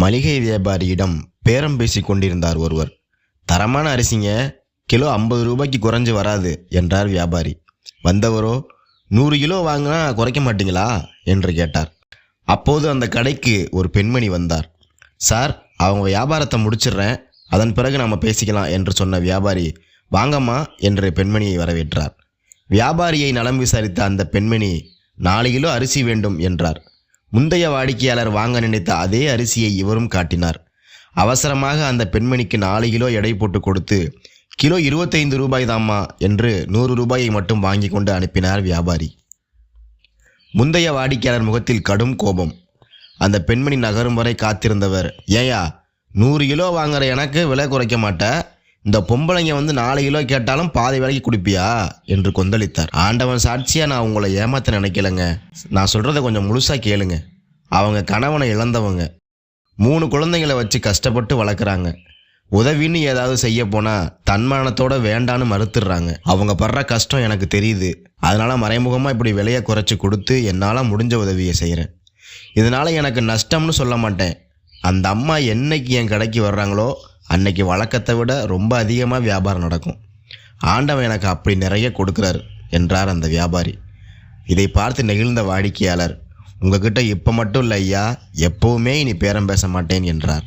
மளிகை வியாபாரியிடம் பேரம் பேசி கொண்டிருந்தார் ஒருவர். தரமான அரிசிங்க கிலோ ஐம்பது ரூபாய்க்கு குறைஞ்சு வராது என்றார் வியாபாரி. வந்தவரோ நூறு கிலோ வாங்கினா குறைக்க மாட்டீங்களா? என்று கேட்டார். அப்போது அந்த கடைக்கு ஒரு பெண்மணி வந்தார். சார் அவங்க வியாபாரத்தை முடிச்சிடுறேன். அதன் பிறகு நம்ம பேசிக்கலாம் என்று சொன்ன வியாபாரி வாங்கம்மா என்று பெண்மணியை வரவேற்றார். வியாபாரியை நலம் விசாரித்த அந்த பெண்மணி நாலு கிலோ அரிசி வேண்டும் என்றார். முந்தைய வாடிக்கையாளர் வாங்க நினைத்த அதே அரிசியை இவரும் காட்டினார். அவசரமாக அந்த பெண்மணிக்கு நாலு கிலோ எடை போட்டு கொடுத்து கிலோ இருபத்தைந்து ரூபாய் தாம்மா என்று நூறு ரூபாயை மட்டும் வாங்கி கொண்டு அனுப்பினார் வியாபாரி. முந்தைய வாடிக்கையாளர் முகத்தில் கடும் கோபம். அந்த பெண்மணி நகரும் வரை காத்திருந்தவர் ஏயா நூறு கிலோ வாங்குற எனக்கு விலை குறைக்க மாட்ட. இந்த பொம்பளைங்க வந்து நாலு கிலோ கேட்டாலும் பாதி விலைக்கு கொடுப்பியா? என்று கொந்தளித்தார். ஆண்டவன் சாட்சியா நான் உங்களை ஏமாத்த நினைக்கலங்க. நான் சொல்றதை கொஞ்சம் முழுசா கேளுங்க. அவங்க கணவனை இழந்தவங்க. மூணு குழந்தைங்களை வச்சு கஷ்டப்பட்டு வளர்க்குறாங்க. உதவின்னு ஏதாவது செய்ய போனா தன்மானத்தோட வேண்டான்னு மறுத்துடுறாங்க. அவங்க படுற கஷ்டம் எனக்கு தெரியுது. அதனால மறைமுகமாக இப்படி விலையை குறைச்சி கொடுத்து என்னால் முடிஞ்ச உதவியை செய்கிறேன் இதனால எனக்கு நஷ்டம்னு சொல்ல மாட்டேன். அந்த அம்மா என்னைக்கு என் கடைக்கு வர்றாங்களோ அன்னைக்கு வழக்கத்தை விட ரொம்ப அதிகமாக வியாபாரம் நடக்கும். ஆண்டவன் எனக்கு அப்படி நிறைய கொடுக்குறாரு என்றார் அந்த வியாபாரி. இதை பார்த்து நெகிழ்ந்த வாடிக்கையாளர் உங்ககிட்ட இப்போ மட்டும் இல்லை ஐயா எப்பவுமே இனி பேரம் பேச மாட்டேன் என்றார்.